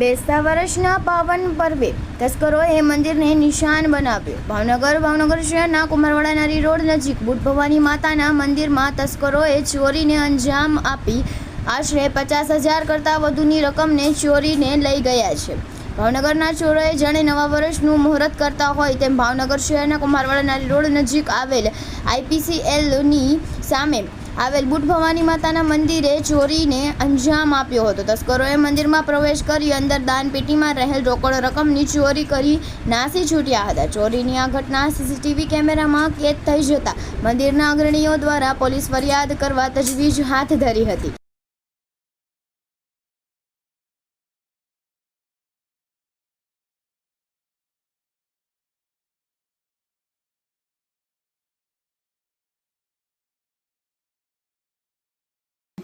બેસતા વર્ષના પાવન પર્વે તસ્કરોએ મંદિરને નિશાન બનાવ્યું. ભાવનગર ભાવનગર શહેરના કુમારવાડા રોડ નજીક બુટ ભવાની માતાના મંદિરમાં તસ્કરોએ ચોરીને અંજામ આપી. આશરે પચાસ હજાર કરતાં વધુની રકમને ચોરીને લઈ ગયા છે. ભાવનગરના ચોરોએ જાણે નવા વર્ષનું મુહૂર્ત કરતા હોય તેમ ભાવનગર શહેરના કુમારવાડા રોડ નજીક આવેલ આઈપીસીએલની સામે આવેલ બુટ ભવાની માતાના મંદિરે ચોરીને અંજામ આપ્યો હતો. તસ્કરોએ મંદિરમાં પ્રવેશ કરી અંદર દાનપેટીમાં રહેલ રોકડ રકમની ચોરી કરી નાસી છૂટ્યા હતા. ચોરીની આ ઘટના સીસીટીવી કેમેરામાં કેદ થઈ જતા મંદિરના અગ્રણીઓ દ્વારા પોલીસ ફરિયાદ કરવા તજવીજ હાથ ધરી હતી.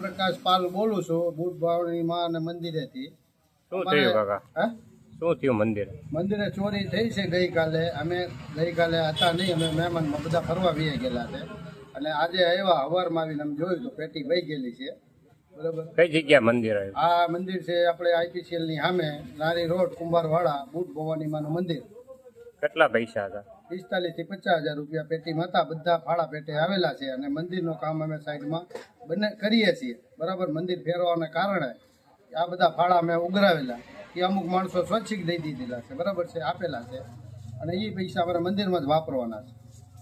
પ્રકાશ પાલ બોલું છું બુટ ભાવની માં અને મંદિરેથી. શું થયું કાકા? શું થયું મંદિર? મંદિરે ચોરી થઈ છે ગઈકાલે. અમે ગઈકાલે હતા નહીં અમે મહેમાનમાં બધા ફરવા વી ગયેલા છે. અને આજે આવ્યા હવારમાં આવીને અમે જોયું તો પેટી વહી ગયેલી છે. બરાબર? કઈ જગ્યા મંદિર આ મંદિર છે આપણે આઈપીસીએલની સામે નારી રોડ કુંભારવાડા બુટ ભવાની માનું મંદિર. કેટલા પૈસા હતા? પિસ્તાલીસથી પચાસ હજાર રૂપિયા પેટીમાં હતા. બધા ફાળા પેટે આવેલા છે અને મંદિરનું કામ અમે સાઈડમાં બંને કરીએ છીએ. બરાબર? મંદિર ફેરવાના કારણે આ બધા ફાળા અમે ઉઘરાવેલા. એ અમુક માણસો સ્વૈચ્છિક દઈ દીધેલા છે. બરાબર છે? આપેલા છે. અને એ પૈસા અમારે મંદિરમાં જ વાપરવાના છે.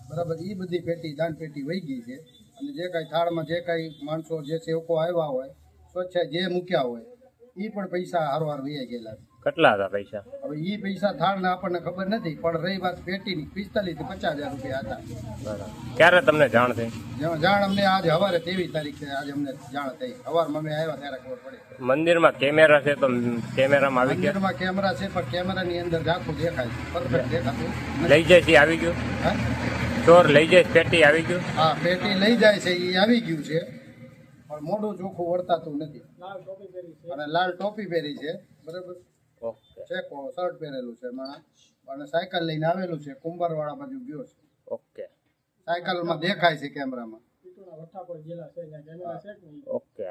બરાબર? એ બધી પેટી, દાન પેટી વહી ગઈ છે. અને જે કાંઈ થાળમાં જે કાંઈ માણસો, જે સેવકો આવ્યા હોય સ્વચ્છ જે મૂક્યા હોય એ પણ પૈસા હારવાર વૈયા ગયેલા કેટલા હતા પૈસા? હવે એ પૈસા થાળના આપણને ખબર નથી પણ રહી વાત પેટીની પિસ્તાલીસથી પચાસ હજાર રૂપિયા હતા. ક્યારે તમને જાણ થઈ? જાણ અમને આજે સવારે તેવી તારીખે આજે અમને જાણ થઈ. સવારમાં અમે આવ્યા ત્યારે ખબર પડી. મંદિરમાં કેમેરા છે તો કેમેરામાં આવી ગયા? મંદિરમાં કેમેરા છે પણ કેમેરાની અંદર ઝાખું દેખાય છે. પરફેક્ટ દેખાતું લઈ જાય છે આવી ગયું? ચોર લઈ જાય પેટી આવી ગયું? હા પેટી લઈ જાય છે એ આવી ગયું છે. પણ મોઢું ચોખ્ખું વળતાતું નથી. અને લાલ ટોપી પહેરી છે. બરાબર? છે શર્ટ પહેરેલું છે માણસ અને સાયકલ લઈને આવેલું છે કુંભારવાળા બાજુ ગયો છે. ઓકે. સાયકલમાં દેખાય છે કેમેરામાં. ઓકે